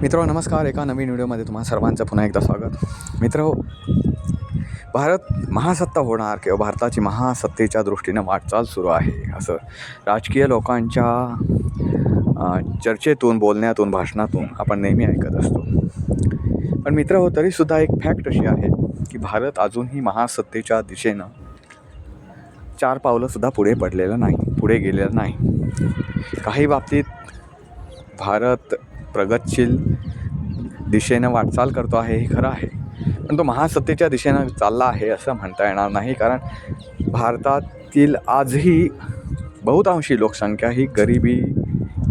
मित्र नमस्कार. एका नवीन व्हिडिओमध्ये तुम्हा सर्वांचं पुन्हा एकदा स्वागत. मित्र भारत महासत्ता होणार किंवा भारताची महासत्तेच्या दृष्टीनं वाटचाल सुरू आहे असं राजकीय लोकांच्या चर्चेतून बोलण्यातून भाषणातून आपण नेहमी ऐकत असतो. पण मित्र हो तरीसुद्धा एक फॅक्ट अशी आहे की भारत अजूनही महासत्तेच्या दिशेनं चार पावलंसुद्धा पुढे पडलेलं नाही पुढे गेलेलं नाही. काही बाबतीत भारत प्रगतशील दिशेनं वाटचाल करतो आहे हे खरं आहे. पण तो महासत्तेच्या दिशेनं चालला आहे असं म्हणता येणार नाही कारण भारतातील आजही बहुतांशी लोकसंख्या ही गरिबी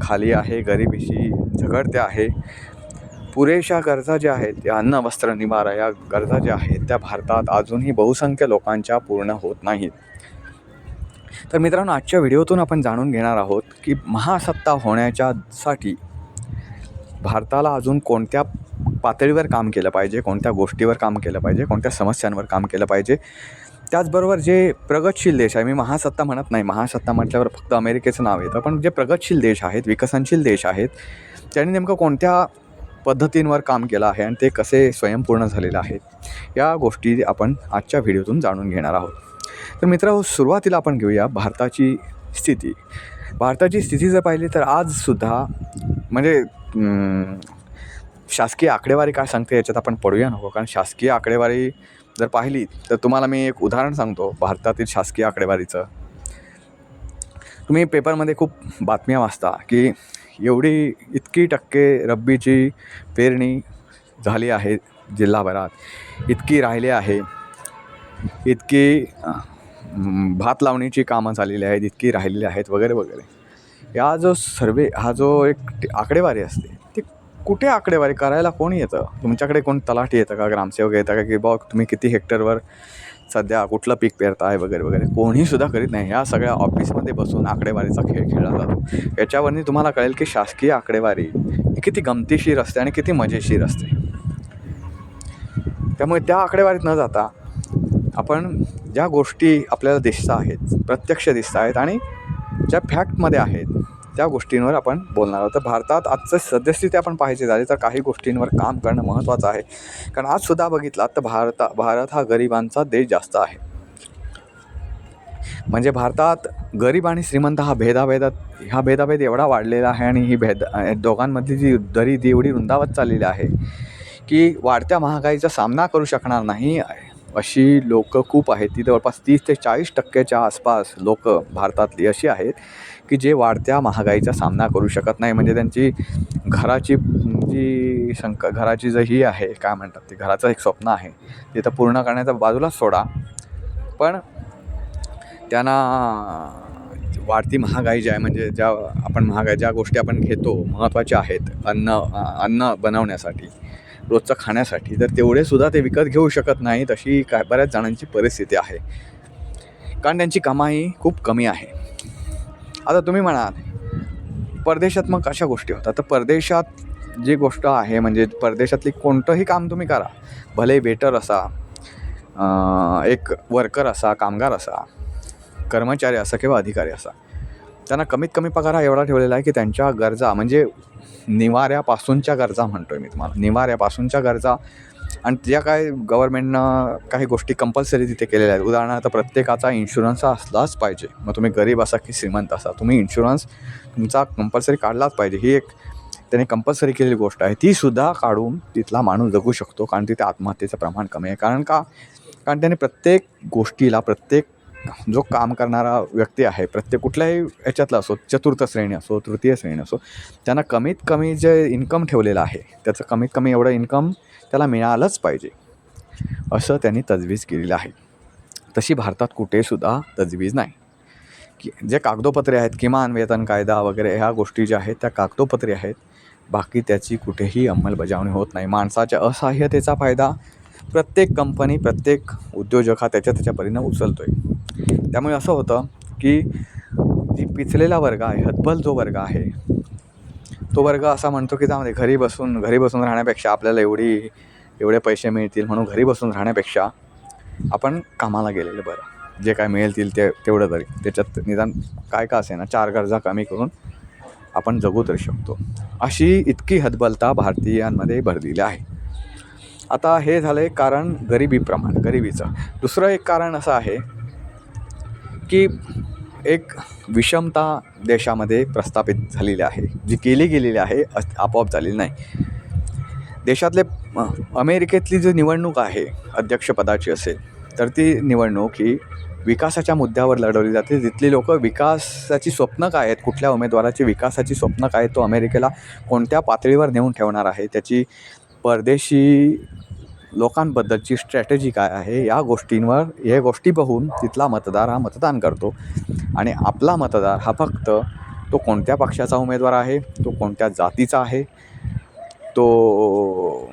खाली आहे गरिबीशी झगडते आहे. पुरेशा गरजा ज्या आहेत या अन्न वस्त्र निवारा या गरजा ज्या आहेत त्या भारतात अजूनही बहुसंख्य लोकांच्या पूर्ण होत नाहीत. तर मित्रांनो आजच्या व्हिडिओतून आपण जाणून घेणार आहोत की महासत्ता होण्याच्यासाठी भारताला अजून कोणत्या पातळीवर काम केलं पाहिजे कोणत्या गोष्टीवर काम केलं पाहिजे कोणत्या समस्यांवर काम केलं पाहिजे? त्याचबरोबर जे प्रगतशील देश आहे मी महासत्ता म्हणत नाही महासत्ता म्हटल्यावर फक्त अमेरिकेचं नाव येतं पण जे प्रगतशील देश आहेत विकसनशील देश आहेत त्यांनी नेमकं कोणत्या पद्धतींवर काम केलं आहे आणि ते कसे स्वयंपूर्ण झालेलं आहेत या गोष्टी आपण आजच्या व्हिडिओतून जाणून घेणार आहोत. तर मित्र सुरुवातीला आपण घेऊया भारताची स्थिती. भारताची स्थिती जर पाहिली तर आजसुद्धा म्हणजे शासकीय आकडेवारी काय सांगते याच्यात आपण पडूया नको. कारण शासकीय आकडेवारी जर पाहिली तर तुम्हाला मी एक उदाहरण सांगतो भारतातील शासकीय आकडेवारीचं. तुम्ही पेपरमध्ये खूप बातम्या वाचता की एवढी इतकी टक्के रब्बीची पेरणी झाली आहे जिल्हाभरात. इतकी राहिली आहे. इतकी भात लावणीची कामं झालेली आहेत इतकी राहिलेली आहेत वगैरे वगैरे. या जो सर्वे हा जो एक आकडेवारी असते ती कुठे आकडेवारी करायला कोण येतं? तुमच्याकडे कोण तलाठी येतं का? ग्रामसेवक येतं का? की बा तुम्ही किती हेक्टरवर सध्या कुठलं पीक पेरताय वगैरे वगैरे. कोणीसुद्धा करीत नाही. ह्या सगळ्या ऑफिसमध्ये बसून आकडेवारीचा खेळ खेळला जातो. याच्यावरनी तुम्हाला कळेल की शासकीय आकडेवारी ही किती गमतीशीर असते आणि किती मजेशीर असते. त्यामुळे त्या आकडेवारीत न जाता आपण ज्या गोष्टी आपल्याला दिसत आहेत प्रत्यक्ष दिसत आहेत आणि ज्या फॅक्टमध्ये आहेत त्या गोष्टींवर आपण बोलणार आहोत. तर भारतात आजचं सद्यस्थिती आपण पाहायची झाली तर काही गोष्टींवर काम करणं महत्त्वाचं आहे. कारण आजसुद्धा बघितलात तर भारता भारत हा गरिबांचा देश जास्त आहे. म्हणजे भारतात गरीब आणि श्रीमंत हा भेदाभेदात हा भेदाभेद एवढा वाढलेला आहे आणि ही भेद दोघांमधली जी दरी ती एवढी रुंदावत चाललेली आहे की वाढत्या महागाईचा सामना करू शकणार नाही. अशी लोकं खूप आहेत. ती जवळपास तीस ते चाळीस टक्क्याच्या आसपास लोक भारतातली अशी आहेत की जे वाढत्या महागाईचा सामना करू शकत नाही. म्हणजे त्यांची घराची जी शंका घराची जी ही आहे काय म्हणतात ते घराचं एक स्वप्न आहे. ते तर पूर्ण करण्याचा बाजूलाच सोडा. पण त्यांना वाढती महागाई जी आहे म्हणजे ज्या आपण महागाई ज्या गोष्टी आपण घेतो महत्त्वाच्या आहेत अन्न अन्न बनवण्यासाठी. रोजचं खाण्यासाठी तर तेवढे सुद्धा ते विकत घेऊ शकत नाहीत अशी काय बऱ्याच जणांची परिस्थिती आहे. कारण त्यांची कमाई खूप कमी आहे. आता तुम्ही म्हणाल परदेशात मग कशा गोष्टी होतात? तर परदेशात जी गोष्ट आहे म्हणजे परदेशातली कोणतंही काम तुम्ही करा. भले वेटर असा एक वर्कर असा कामगार असा कर्मचारी असा किंवा अधिकारी असा. त्यांना कमीत कमी पगार हा एवढा ठेवलेला आहे की त्यांच्या गरजा म्हणजे निवाऱ्यापासूनच्या गरजा म्हणतो आहे मी तुम्हाला. निवाऱ्यापासूनच्या गरजा आणि ज्या काय गव्हर्मेंटनं काही गोष्टी कंपल्सरी तिथे केलेल्या आहेत. उदाहरणार्थ प्रत्येकाचा इन्शुरन्स हा असलाच पाहिजे. मग तुम्ही गरीब असा की श्रीमंत असा तुम्ही इन्शुरन्स तुमचा कंपल्सरी काढलाच पाहिजे. ही एक त्याने कंपल्सरी केलेली गोष्ट आहे. ती सुद्धा काढून तिथला माणूस जगू शकतो कारण तिथे आत्महत्येचं प्रमाण कमी आहे. कारण का? कारण त्याने प्रत्येक गोष्टीला प्रत्येक जो काम करणारा व्यक्ती आहे प्रत्येक कुठल्याही याच्यातला असो चतुर्थ श्रेणी असो तृतीय श्रेणी असो त्यांना कमीत कमी जे इन्कम ठेवलेलं आहे त्याचं कमीत कमी एवढं इन्कम त्याला मिळालंच पाहिजे असं त्यांनी तजवीज केलेलं आहे. तशी भारतात कुठेसुद्धा तजवीज नाही. की जे कागदोपत्रे आहेत किमान वेतन कायदा वगैरे ह्या गोष्टी ज्या आहेत त्या कागदोपत्रे आहेत बाकी त्याची कुठेही अंमलबजावणी होत नाही. माणसाच्या असहाय्यतेचा फायदा प्रत्येक कंपनी प्रत्येक उद्योजक हा त्याच्या त्याच्या परीनं उचलतो आहे त्यामुळे असं होतं की जी पिचलेला वर्ग आहे हतबल जो वर्ग आहे तो वर्ग असा म्हणतो की त्यामध्ये घरी बसून घरी बसून राहण्यापेक्षा आपल्याला एवढी एवढे पैसे मिळतील म्हणून घरी बसून राहण्यापेक्षा आपण कामाला गेलेलं बरं. जे काय मिळतील ते तेवढं तरी. त्याच्यात निदान काय का असे ना चार गरजा कमी करून आपण जगू तरी शकतो. अशी इतकी हतबलता भारतीयांमध्ये भरलेली आहे. आता हे झालं आहे कारण गरिबीप्रमाण गरिबीचं. दुसरं एक कारण असं आहे की एक विषमता देशामध्ये प्रस्थापित झालेली आहे. जी केली गेलेली आहे अस- आपोआप झालेली नाही. देशातले अमेरिकेतली जी निवडणूक आहे अध्यक्षपदाची असेल तर ती निवडणूक ही विकासाच्या मुद्द्यावर लढवली जाते. तिथली लोक विकासाची स्वप्न काय आहेत कुठल्या उमेदवाराची विकासाची स्वप्न काय आहेत तो अमेरिकेला कोणत्या पातळीवर नेऊन ठेवणार आहे त्याची परदेशी लोकांबद्दलची स्ट्रॅटेजी काय आहे या गोष्टींवर हे गोष्टी पाहून तिथला मतदार हा मतदान करतो. आणि आपला मतदार हा फक्त तो कोणत्या पक्षाचा उमेदवार आहे तो कोणत्या जातीचा आहे तो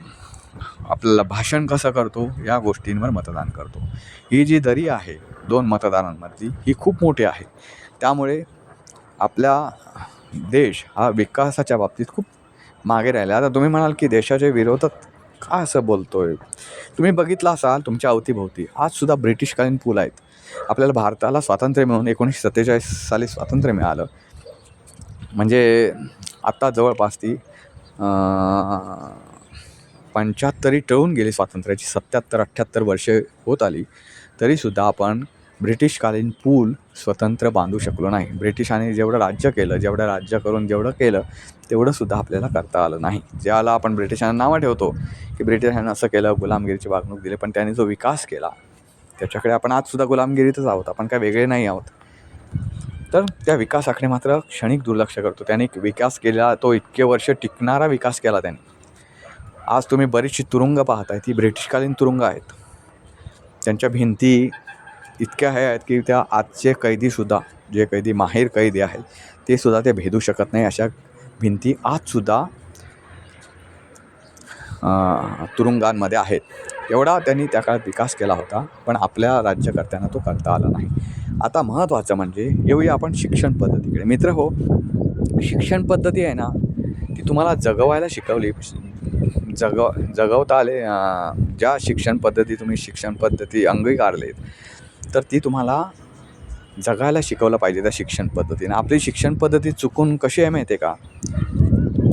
आपल्याला भाषण कसं करतो या गोष्टींवर मतदान करतो. ही जी दरी आहे दोन मतदारांमधली ही खूप मोठी आहे. त्यामुळे आपला देश हा विकासाच्या बाबतीत खूप मागे राहिला. आता तुम्ही म्हणाल की देशाचे विरोधात का असं बोलतो आहे तुम्ही बघितलं असाल तुमच्या अवतीभोवती. आजसुद्धा ब्रिटिशकालीन पूल आहेत. आपल्याला भारताला स्वातंत्र्य मिळून एकोणीसशे सत्तेचाळीस साली स्वातंत्र्य मिळालं. म्हणजे आत्ता जवळपास ती पंच्याहत्तरी टळून गेली स्वातंत्र्याची. सत्याहत्तर अठ्ठ्याहत्तर वर्षे होत आली. तरीसुद्धा आपण ब्रिटिशकालीन पूल स्वतंत्र बांधू शकलो नाही. ब्रिटिशांनी जेवढं राज्य केलं जेवढं राज्य करून जेवढं केलं तेवढंसुद्धा आपल्याला करता आलं नाही. ज्याला आपण ब्रिटिशांना नावं ठेवतो की ब्रिटिशांनी असं केलं गुलामगिरीची वागणूक दिली पण त्यांनी जो विकास केला त्याच्याकडे आपण आजसुद्धा गुलामगिरीतच आहोत. आपण काय वेगळे नाही आहोत. तर त्या विकासाकडे मात्र क्षणिक दुर्लक्ष करतो. त्याने विकास केला तो इतके वर्ष टिकणारा विकास केला त्याने. आज तुम्ही बरीचशी तुरुंग पाहताय ती ब्रिटिशकालीन तुरुंग आहेत. त्यांच्या भिंती इतक्या हे आहेत की त्या आजचे कैदीसुद्धा जे कैदी माहेर कैदी आहेत ते सुद्धा ते भेदू शकत नाही. अशा भिंती आजसुद्धा तुरुंगांमध्ये आहेत. एवढा त्यांनी त्या काळात विकास केला होता पण आपल्या राज्यकर्त्यांना तो करता आला नाही. आता महत्त्वाचं म्हणजे येऊया आपण शिक्षण पद्धतीकडे. मित्र हो शिक्षण पद्धती आहे ना ती तुम्हाला जगवायला शिकवली. जगव जगवता आले ज्या शिक्षण पद्धती तुम्ही शिक्षण पद्धती अंगीकारलेत तर ती तुम्हाला जगायला शिकवलं पाहिजे त्या शिक्षण पद्धतीने. आपली शिक्षण पद्धती चुकून कशी आहे माहिती आहे का?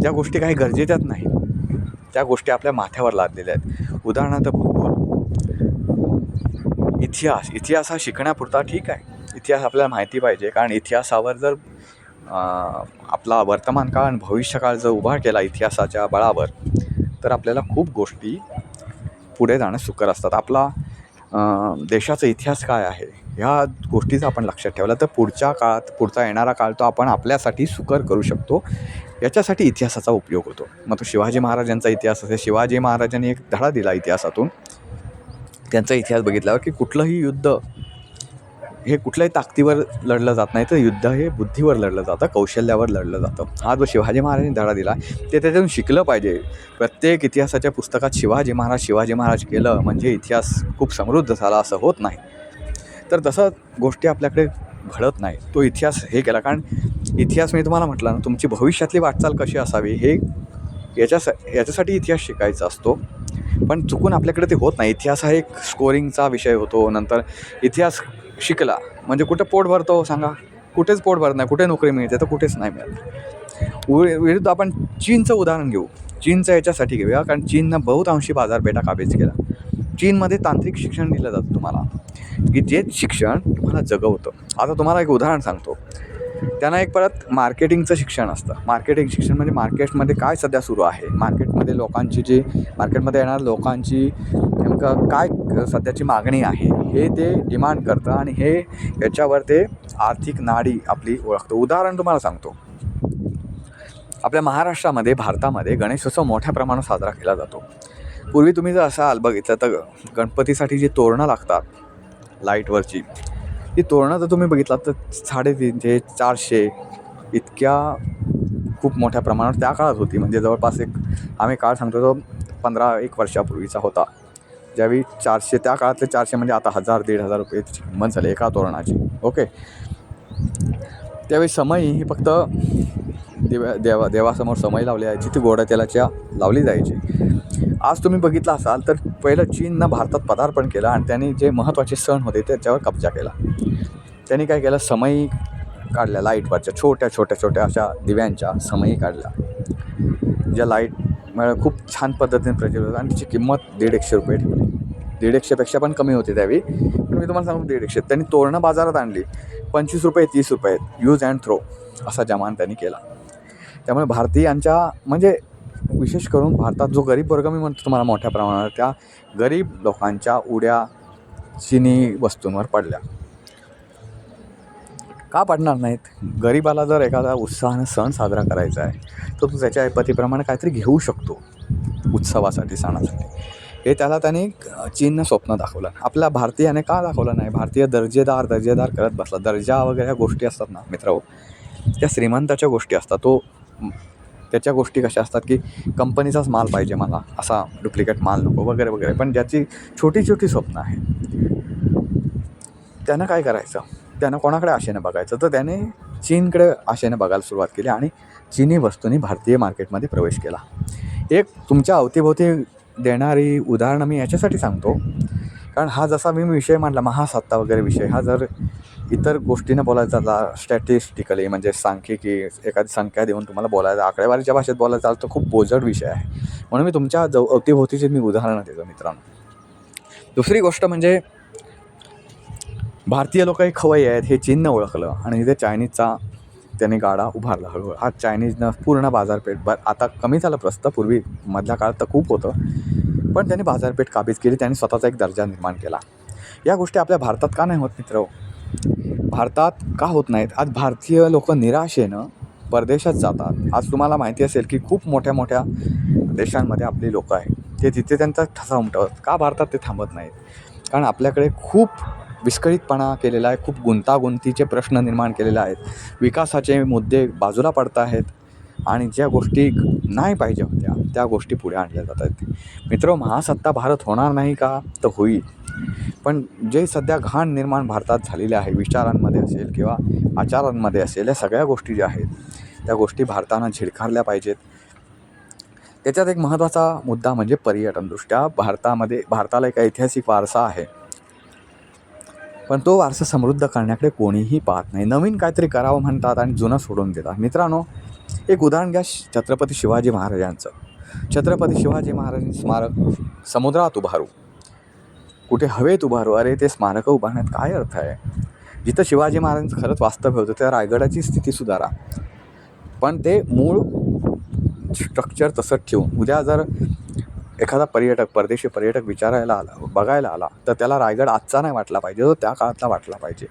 त्या गोष्टी काही गरजेच्याच नाही. त्या गोष्टी आपल्या माथ्यावर लादलेल्या आहेत. उदाहरणार्थ भूगोल. इतिहास. इतिहास हा शिकण्यापुरता ठीक आहे. इतिहास आपल्याला माहिती पाहिजे. कारण इतिहासावर जर आपला वर्तमान काळ आणि भविष्यकाळ जर उभा केला इतिहासाच्या बळावर तर आपल्याला खूप गोष्टी पुढे जाणं सुकर असतात. आपला देशाचा इतिहास काय आहे? ह्या गोष्टीचा आपण लक्षात ठेवला तर पुढच्या काळात पुढचा येणारा काळ तो आपण आपल्यासाठी सुकर करू शकतो. याच्यासाठी इतिहासाचा उपयोग होतो. मग तो शिवाजी महाराजांचा इतिहास असेल शिवाजी महाराजांनी एक धडा दिला इतिहासातून. त्यांचा इतिहास बघितल्यावर की कुठलंही युद्ध हे कुठल्याही ताकदीवर लढलं जात नाही. तर युद्ध हे बुद्धीवर लढलं जातं कौशल्यावर लढलं जातं. हा जो शिवाजी महाराजांनी धडा दिला ते त्याच्यातून शिकलं पाहिजे. प्रत्येक इतिहासाच्या पुस्तकात शिवाजी महाराज शिवाजी महाराज केलं म्हणजे इतिहास खूप समृद्ध झाला असं होत नाही. तर तसं गोष्टी आपल्याकडे घडत नाही. तो इतिहास हे केला. कारण इतिहास मी तुम्हाला म्हटलं ना तुमची भविष्यातली वाटचाल कशी असावी हे याच्यासा याच्यासाठी इतिहास शिकायचा असतो. पण चुकून आपल्याकडे ते होत नाही. इतिहास हा एक स्कोरिंगचा विषय होतो. नंतर इतिहास शिकला. म्हणजे कुठं पोट भरतो सांगा? कुठेच पोट भरत नाही. कुठे नोकरी मिळते तर कुठेच नाही मिळत. वि- विरुद्ध आपण चीनचं उदाहरण घेऊ. चीनचं याच्यासाठी घेऊया. कारण चीननं बहुतांशी बाजारपेठा काबीज केला चीनमध्ये तांत्रिक शिक्षण दिलं जातं तुम्हाला. की जे शिक्षण तुम्हाला जगवतं. आता तुम्हाला एक उदाहरण सांगतो. त्यांना एक परत मार्केटिंगचं शिक्षण असतं. मार्केटिंग शिक्षण म्हणजे मार्केटमध्ये काय सध्या सुरू आहे? मार्केटमध्ये लोकांची जी मार्केटमध्ये येणाऱ्या लोकांची नेमकं काय सध्याची मागणी आहे हे ते डिमांड करतं आणि हे याच्यावर ते आर्थिक नाडी आपली ओळखतं. उदाहरण तुम्हाला सांगतो. आपल्या महाराष्ट्रामध्ये भारतामध्ये गणेशोत्सव मोठ्या प्रमाणात साजरा केला जातो. पूर्वी तुम्ही जर असाल बघितलं तर गणपतीसाठी जी तोरणं लागतात लाईटवरची ती तोरणं जर तुम्ही बघितलात तर साडेतीनशे चारशे इतक्या खूप मोठ्या प्रमाणात त्या काळात होती. म्हणजे जवळपास एक आम्ही काळ सांगतो तो पंधरा एक वर्षापूर्वीचा होता. ज्यावेळी चारशे त्या काळातले चारशे म्हणजे आता हजार दीड हजार रुपये किंमत झाली एका तोरणाची. ओके? त्यावेळी समय ही फक्त देवा देवा देवासमोर समय लावली जायची ती गोड्या तेलाच्या लावली जायची. आज तुम्ही बघितलं असाल तर पहिलं चीननं भारतात पदार्पण केलं आणि त्यांनी जे महत्त्वाचे सण होते त्याच्यावर कब्जा केला. त्यांनी काय केलं? समय काढल्या लाईटवरच्या छोट्या छोट्या छोट्या अशा दिव्यांच्या समयी काढल्या. ज्या लाइट खूप छान पद्धतीने प्रचलित होतं आणि तिची किंमत दीड एकशे रुपये ठेवली. दीड एकशेपेक्षा पण कमी होती त्यावेळी. पण मी तुम्हाला सांगू दीड एकशे त्यांनी तोरणं बाजारात आणली. पंचवीस रुपये तीस रुपये यूज अँड थ्रो असा जमान त्यांनी केला. त्यामुळे भारतीयांच्या म्हणजे विशेष करून भारतात जो गरीब वर्ग मी म्हणतो तुम्हाला मोठ्या प्रमाणावर त्या गरीब लोकांच्या उड्या चिनी वस्तूंवर पडल्या. का पडणार नाहीत? गरिबाला जर एखादा उत्साहानं सण साजरा करायचा आहे तर तो त्याच्या ऐपतीप्रमाणे काहीतरी घेऊ शकतो उत्सवासाठी सणासाठी. हे त्याला त्याने चीननं स्वप्न दाखवलं. आपल्या भारतीयाने का दाखवलं नाही? भारतीय दर्जेदार दर्जेदार करत बसला. दर्जा वगैरे गोष्टी असतात ना मित्र हो. त्या श्रीमंताच्या गोष्टी असतात. तो त्याच्या गोष्टी कशा असतात की कंपनीचाच माल पाहिजे मला असा डुप्लिकेट माल नको वगैरे वगैरे. पण ज्याची छोटी छोटी स्वप्न आहे त्यानं काय करायचं? त्यानं कोणाकडे आशेनं बघायचं? तर त्याने चीनकडे आशेनं बघायला सुरुवात केली आणि चीनी वस्तूंनी भारतीय मार्केटमध्ये प्रवेश केला. एक तुमच्या अवतीभोवती देणारी उदाहरणं मी याच्यासाठी सांगतो. कारण हा जसा मी विषय मांडला महासत्ता वगैरे विषय हा जर इतर गोष्टीनं बोलायचा झाला स्टॅटिस्टिकली म्हणजे सांख्यिकी एखादी संख्या देऊन तुम्हाला बोलायचं आकडेवारीच्या भाषेत बोलायचं झालं तर खूप बोजड विषय आहे. म्हणून मी तुमच्या जव अवतीभोवतीचे मी उदाहरणं देतो मित्रांनो. दुसरी गोष्ट म्हणजे भारतीय लोक हे खवय्ये आहेत हे चीननं ओळखलं आणि इथे चायनीजचा त्याने गाडा उभारला हळूहळू. हा चायनीजनं पूर्ण बाजारपेठ बर आता कमी झालं प्रस्त पूर्वी मधल्या काळात तर खूप होतं. पण त्यांनी बाजारपेठ काबीज केली त्यांनी स्वतःचा एक दर्जा निर्माण केला. या गोष्टी आपल्या भारतात का नाही होत मित्र? भारतात का होत नाहीत? आज भारतीय लोक निराशेनं परदेशात जातात. आज तुम्हाला माहिती असेल की खूप मोठ्या मोठ्या देशांमध्ये आपली लोकं आहेत. ते तिथे त्यांचा ठसा उमटवत. का भारतात ते थांबत नाहीत? कारण आपल्याकडे खूप विस्कळीतपणा केलेला आहे खूप गुंतागुंतीचे प्रश्न निर्माण केलेले आहेत. विकासाचे मुद्दे बाजूला पडत आहेत आणि ज्या गोष्टी नाही पाहिजे होत्या त्या गोष्टी पुढे आणल्या जात आहेत. मित्र महासत्ता भारत होणार नाही का? तर होईल. पण जे सध्या घाण निर्माण भारतात झालेले आहे विचारांमध्ये असेल किंवा आचारांमध्ये असेल या सगळ्या गोष्टी ज्या आहेत त्या गोष्टी भारतानं झिडकारल्या पाहिजेत. त्याच्यात एक महत्त्वाचा मुद्दा म्हणजे पर्यटनदृष्ट्या भारतामध्ये भारताला एक ऐतिहासिक वारसा आहे. पण तो वारसा समृद्ध करण्याकडे कोणीही पाहत नाही. नवीन काहीतरी करावं म्हणतात आणि जुनं सोडून देतात. मित्रांनो एक उदाहरण घ्या श- छत्रपती शिवाजी महाराजांचं. छत्रपती शिवाजी महाराजांचं स्मारक समुद्रात उभारू. कुठे हवेत उभारू? अरे ते स्मारकं उभारण्यात काय अर्थ आहे? जिथं शिवाजी महाराजांचं खरंच वास्तव्य होतं त्या रायगडाची स्थिती सुधारा. पण ते मूळ स्ट्रक्चर तसंच ठेवून उद्या जर एखादा पर्यटक परदेशी पर्यटक विचारायला आला बघायला आला तर त्याला रायगड आजचा नाही वाटला पाहिजे तो त्या काळातला वाटला पाहिजे.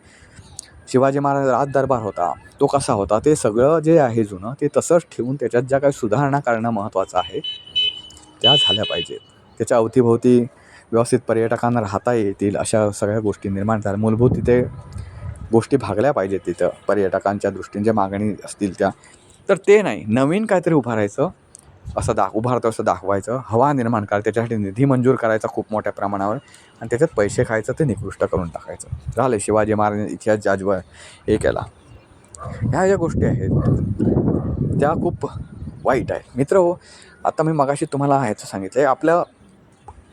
शिवाजी महाराज राज दरबार होता तो कसा होता ते सगळं जे आहे जुनं ते तसंच ठेवून त्याच्यात ज्या काही सुधारणा करणं महत्त्वाचं आहे त्या झाल्या पाहिजेत त्याच्या अवतीभोवती व्यवस्थित पर्यटकांना राहता येतील अशा सगळ्या गोष्टी निर्माण झाल्या. मूलभूत तिथे गोष्टी भागल्या पाहिजेत तिथं पर्यटकांच्या दृष्टीने ज्या मागणी असतील त्या. तर ते नाही नवीन काहीतरी उभारायचं असं दाख उभारतो असं दाखवायचं. हवा निर्माण करायचं त्याच्यासाठी निधी मंजूर करायचा खूप मोठ्या प्रमाणावर. आणि त्याच्यात पैसे खायचं ते निकृष्ट करून टाकायचं. झालं. शिवाजी महाराज इतिहास जाजवर हे केला. ह्या ज्या गोष्टी आहेत त्या खूप वाईट आहेत. मित्र हो आता मी मगाशी तुम्हाला ह्याचं सांगितलं आहे आपल्या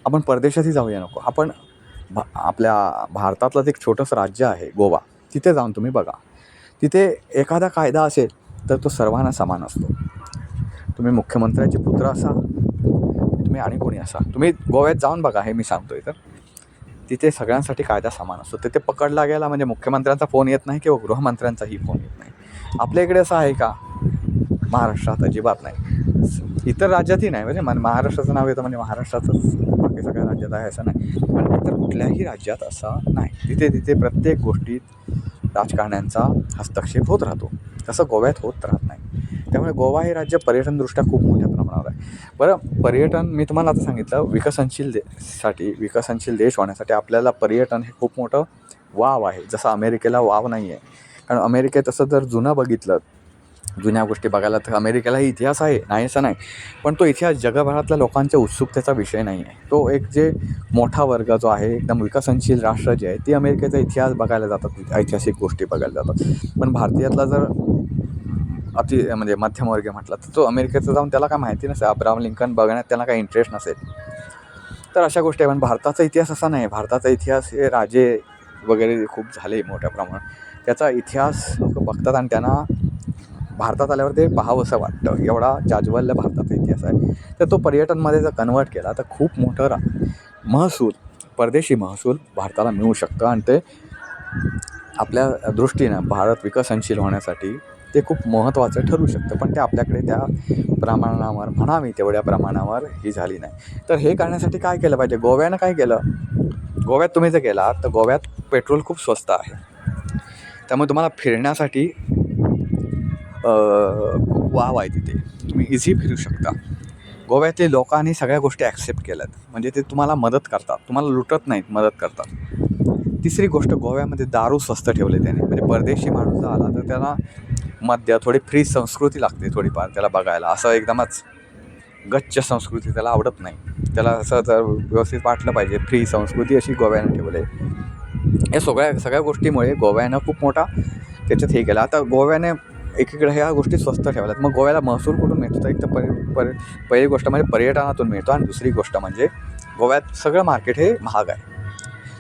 आपण परदेशातही जाऊया नको. आपण भा आपल्या भारतातलंच एक छोटंसं राज्य आहे गोवा. तिथे जाऊन तुम्ही बघा. तिथे एखादा कायदा असेल तर तो सर्वांना समान असतो. तुम्ही मुख्यमंत्र्याचे पुत्र असा तुम्ही आणि कोणी असा? तुम्ही गोव्यात जाऊन बघा हे मी सांगतोय तर. तिथे सगळ्यांसाठी कायदा समान असतो. तिथे पकडला गेला म्हणजे मुख्यमंत्र्यांचा फोन येत नाही किंवा गृहमंत्र्यांचाही फोन येत नाही. आपल्या इकडे असं आहे का? महाराष्ट्रात अजिबात नाही. इतर राज्यातही नाही. म्हणजे मन महाराष्ट्राचं नाव येतं म्हणजे महाराष्ट्रातच बाकी सगळ्या राज्यात आहे असं नाही. पण इतर कुठल्याही राज्यात असं नाही. तिथे तिथे प्रत्येक गोष्टीत राजकारण्यांचा हस्तक्षेप होत राहतो. तसं गोव्यात होत राहत नाही. त्यामुळे गोवा हे राज्य पर्यटनदृष्ट्या खूप मोठ्या प्रमाणावर आहे. बरं पर्यटन मी तुम्हाला आता सांगितलं विकसनशील दे साठी विकसनशील देश होण्यासाठी आपल्याला पर्यटन हे खूप मोठं वाव आहे. जसं अमेरिकेला वाव नाही आहे कारण अमेरिकेत तसं जर जुनं बघितलं जुन्या गोष्टी बघायला तर अमेरिकेलाही इतिहास आहे. नाही असं नाही. पण तो इतिहास जगभरातल्या लोकांच्या उत्सुकतेचा विषय नाही आहे तो एक जे मोठा वर्ग जो आहे एकदम विकसनशील राष्ट्र जे आहे ते अमेरिकेचा इतिहास बघायला जातात ऐतिहासिक गोष्टी बघायला जातात. पण भारतीयातला जर अति म्हणजे मध्यमवर्गीय म्हटलं तर तो अमेरिकेचं जाऊन त्याला काय माहिती नसेल. अब्राम लिंकन बघण्यात त्याला काही इंटरेस्ट नसेल. तर अशा गोष्टी आहे पण भारताचा इतिहास असा नाही. भारताचा इतिहास हे राजे वगैरे खूप झाले मोठ्या प्रमाणात. त्याचा इतिहास लोक बघतात आणि त्यांना भारतात आल्यावर ते पाहावंसं वाटतं. एवढा जाज्वल्य भारताचा इतिहास आहे. तर तो पर्यटनमध्ये जर कन्वर्ट केला तर खूप मोठं रा महसूल परदेशी महसूल भारताला मिळू शकतं. आणि ते आपल्या दृष्टीनं भारत विकसनशील होण्यासाठी ते खूप महत्त्वाचं ठरू शकतं. पण ते आपल्याकडे त्या प्रमाणावर म्हणावी तेवढ्या प्रमाणावर ही झाली नाही. तर हे करण्यासाठी काय केलं पाहिजे? गोव्यानं काय केलं? गोव्यात तुम्ही जर गेलात तर गोव्यात पेट्रोल खूप स्वस्त आहे. त्यामुळे तुम्हाला फिरण्यासाठी खूप वाव आहे तिथे. तुम्ही इझी फिरू शकता. गोव्यातले लोकांनी सगळ्या गोष्टी ॲक्सेप्ट केल्यात. म्हणजे ते तुम्हाला मदत करतात. तुम्हाला लुटत नाहीत मदत करतात. तिसरी गोष्ट गोव्यामध्ये दारू स्वस्त ठेवले त्याने. म्हणजे परदेशी माणूस आला तर त्याला मध्य थोडी फ्री संस्कृती लागते थोडीफार त्याला बघायला. असं एकदमच गच्च संस्कृती त्याला आवडत नाही. त्याला असं जर व्यवस्थित वाटलं पाहिजे फ्री संस्कृती अशी गोव्यानं ठेवली. आहे या सगळ्या सगळ्या गोष्टीमुळे गोव्यानं खूप मोठा त्याच्यात हे केला. आता गोव्याने एकीकडे ह्या गोष्टी स्वस्त ठेवल्यात. मग गोव्याला महसूल कुठून मिळतो? तर एक तर पर पर पहिली गोष्ट म्हणजे पर्यटनातून मिळतो आणि दुसरी गोष्ट म्हणजे गोव्यात सगळं मार्केट हे महाग आहे.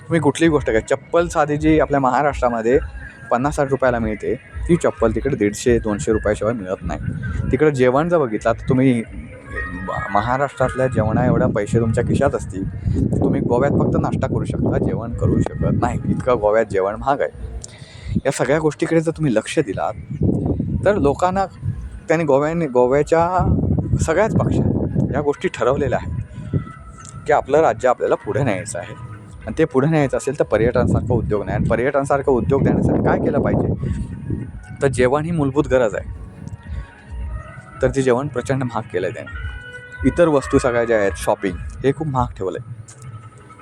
तुम्ही कुठलीही गोष्ट घ्या. चप्पल साधी जी आपल्या महाराष्ट्रामध्ये पन्नास साठ रुपयाला मिळते. ती चप्पल तिकडे दीडशे दोनशे रुपयाशिवाय मिळत नाही. तिकडे जेवण जर बघितलं तर तुम्ही म- महाराष्ट्रातल्या जेवणा एवढ्या पैसे तुमच्या खिशात असतील. तर तुम्ही गोव्यात फक्त नाश्ता करू शकता जेवण करू शकत नाही. इतकं गोव्यात जेवण महाग आहे. या सगळ्या गोष्टीकडे जर तुम्ही लक्ष दिलात तर लोकांना त्यांनी गोव्याने गोव्याच्या सगळ्याच पक्षात या गोष्टी ठरवलेल्या आहेत. की आपलं राज्य आपल्याला पुढे न्यायचं आहे. आणि ते पुढे न्यायचं असेल तर पर्यटनासारखा उद्योग नाही. आणि पर्यटनासारखा उद्योग देण्यासाठी काय केलं पाहिजे? तर जेवण ही मूलभूत गरज आहे. तर ते जेवण प्रचंड महाग केलं आहे त्याने. इतर वस्तू सगळ्या ज्या आहेत शॉपिंग हे खूप महाग ठेवलं आहे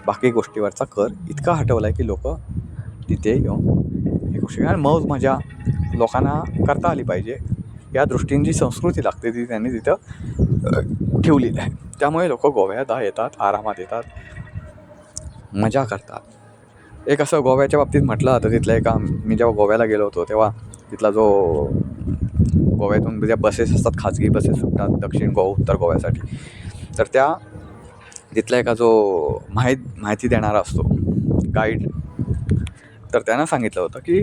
बाकी गोष्टीवरचा कर इतका हटवला आहे की लोक तिथे येऊन हे गोष्टी आणि मौज मजा लोकांना करता आली पाहिजे. या दृष्टीने जी संस्कृती लागते ती त्यांनी तिथं ठेवलेली आहे. त्यामुळे लोक गोव्यात येतात आरामात येतात. मजा करतात. एक असं गोव्याच्या बाबतीत म्हटलं तर तिथलं एका मी जेव्हा गोव्याला गेलो होतो तेव्हा तिथला जो गोव्यातून ज्या बसेस असतात खाजगी बसेस सुटतात दक्षिण गोवा उत्तर गोव्यासाठी तर त्या तिथला एका जो माहीत माहिती देणारा असतो गाईड तर त्यानं सांगितलं होतं की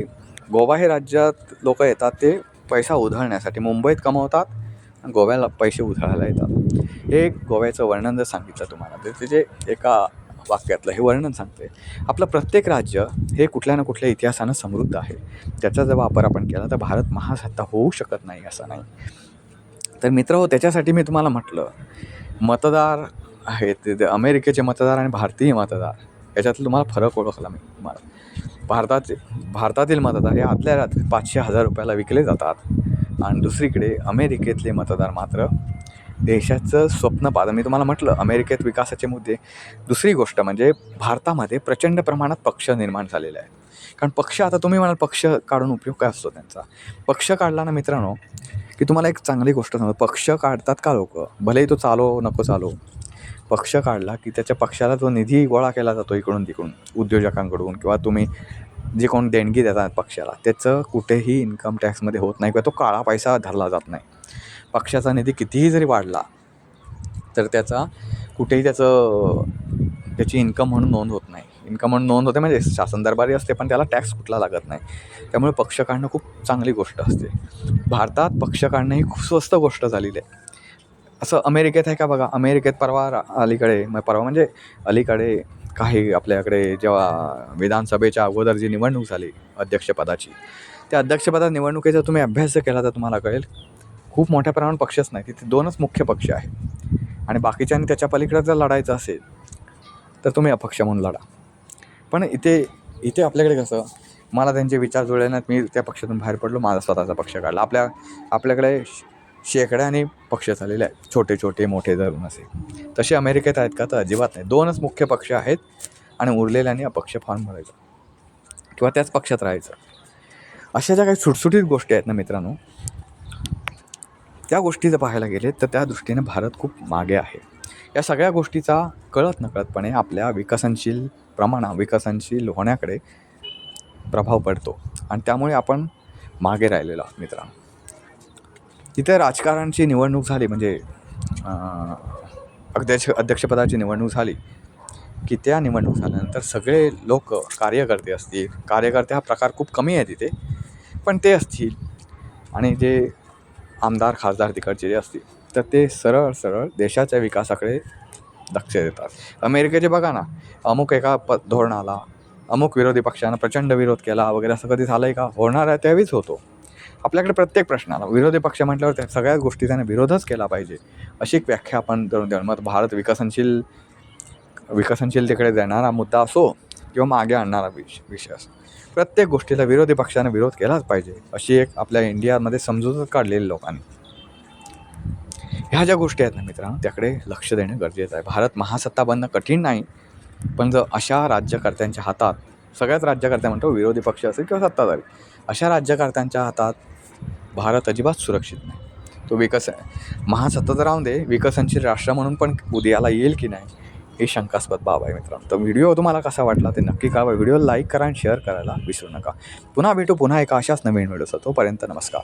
गोवा हे राज्यात लोक येतात ते पैसा उधळण्यासाठी मुंबईत कमवतात आणि गोव्याला पैसे उधळायला येतात. हे गोव्याचं वर्णन जर सांगितलं तुम्हाला तर तिथे एका वाक्यातलं हे वर्णन सांगते आपलं प्रत्येक राज्य हे कुठल्या ना कुठल्या इतिहासानं समृद्ध आहे. त्याचा जर वापर आपण केला तर भारत महासत्ता होऊ शकत नाही असं नाही. तर मित्र हो त्याच्यासाठी मी तुम्हाला म्हटलं मतदार आहेत अमेरिकेचे मतदार आणि भारतीय मतदार याच्यातलं तुम्हाला फरक ओळखला मी तुम्हाला. भारतात भारतातील मतदार हे आतल्या रात्री पाचशे हजार रुपयाला विकले जातात. आणि दुसरीकडे अमेरिकेतले मतदार मात्र देशाचं स्वप्न पाहतं मी तुम्हाला म्हटलं अमेरिकेत विकासाचे मुद्दे. दुसरी गोष्ट म्हणजे भारतामध्ये प्रचंड प्रमाणात पक्ष निर्माण झालेले आहेत. कारण पक्ष आता तुम्ही म्हणाल पक्ष काढून उपयोग काय असतो त्यांचा? पक्ष काढला ना मित्रांनो की तुम्हाला एक चांगली गोष्ट सांगतो पक्ष काढतात का लोक? भलेही तो चालो नको चालो. पक्ष काढला की त्याच्या पक्षाला जो निधी गोळा केला जातो इकडून तिकडून उद्योजकांकडून किंवा तुम्ही जे कोण देणगी देतात पक्षाला त्याचं कुठेही इन्कम टॅक्समध्ये होत नाही किंवा तो काळा पैसा धरला जात नाही. पक्षाचा निधी कितीही जरी वाढला तर त्याचा कुठेही त्याचं त्याची इन्कम म्हणून नोंद होत नाही. इन्कम म्हणून नोंद होते म्हणजे शासन दरबारी असते पण त्याला टॅक्स कुठला लागत नाही. त्यामुळे पक्ष काढणं खूप चांगली गोष्ट असते. भारतात पक्ष काढणं ही खूप स्वस्त गोष्ट झालेली आहे. असं अमेरिकेत आहे का बघा? अमेरिकेत परवा रा- अलीकडे मग परवा म्हणजे अलीकडे काही आपल्याकडे जेव्हा विधानसभेच्या अगोदर जी निवडणूक झाली अध्यक्षपदाची त्या अध्यक्षपदा निवडणुकीचा तुम्ही अभ्यास जर केला तर तुम्हाला कळेल खूप मोठ्या प्रमाणात पक्षच नाही तिथे दोनच मुख्य पक्ष आहेत. आणि बाकीच्यांनी त्याच्या पलीकडे जर लढायचं असेल तर तुम्ही अपक्ष म्हणून लढा. पण इथे इथे आपल्याकडे कसं मला त्यांचे विचार जुळले नाहीत. मी त्या पक्षातून बाहेर पडलो माझा स्वतःचा पक्ष काढला. आपल्या आपल्याकडे श- शेकड्याने पक्ष झालेले आहेत. छोटे छोटे मोठे धरून असे. तसे अमेरिकेत आहेत का? तर अजिबात नाही. दोनच मुख्य पक्ष आहेत आणि उरलेल्याने अपक्ष फॉर्म भरायचा किंवा त्याच पक्षात राहायचं. अशा ज्या काही सुटसुटीत गोष्टी आहेत ना मित्रांनो त्या गोष्टी जर पाहायला गेले तर त्या दृष्टीने भारत खूप मागे आहे. या सगळ्या गोष्टीचा कळत नकळतपणे आपल्या विकसनशील प्रमाणा विकसनशील होण्याकडे प्रभाव पडतो आणि त्यामुळे आपण मागे राहिलेलो आहोत मित्रांनो. तिथे राजकारणाची निवडणूक झाली म्हणजे अध्यक्ष अध्यक्षपदाची निवडणूक झाली की त्या निवडणूक झाल्यानंतर सगळे लोक कार्यकर्ते असतील कार्यकर्ते हा प्रकार खूप कमी आहे तिथे पण ते असतील. आणि जे आमदार खासदार तिकडचे जे असतील तर ते सरळ सरळ देशाच्या विकासाकडे लक्ष देतात. अमेरिकेचे बघा ना अमुक एका प धोरणाला अमुक विरोधी पक्षानं प्रचंड विरोध केला वगैरे असं कधी झालं आहे का? होणार आहे त्यावेळीच होतो. आपल्याकडे प्रत्येक प्रश्नाला विरोधी पक्ष म्हटल्यावर त्या सगळ्याच गोष्टी त्याने विरोधच केला पाहिजे. अशी एक व्याख्या आपण करून देऊ मग भारत विकसनशील विकसनशीलतेकडे जाणारा मुद्दा असो किंवा मागे आणणारा विष विषय असतो प्रत्येक गोष्टीला विरोधी पक्षाने विरोध केलाच पाहिजे अशी एक आपल्या इंडियामध्ये समजूतच काढलेली लोकांनी. ह्या ज्या गोष्टी आहेत ना मित्रांनो त्याकडे लक्ष देणं गरजेचं आहे. भारत महासत्ता बनणं कठीण नाही पण जर अशा राज्यकर्त्यांच्या हातात सगळ्याच राज्यकर्त्या म्हणतो विरोधी पक्ष असेल किंवा सत्ताधारी अशा राज्यकर्त्यांच्या हातात भारत अजिबात सुरक्षित नाही. तो विकस महासत्ता तर राहून दे विकसनशील राष्ट्र म्हणून पण उदयाला येईल की नाही ही शंकास्पद बाब आहे मित्रांनो. तर व्हिडिओ तुम्हाला कसा वाटला ते नक्की कळवा. व्हिडिओ लाईक करा आणि शेअर करायला विसरू नका. पुन्हा भेटू पुन्हा एका अशाच नवीन व्हिडिओचा तोपर्यंत नमस्कार.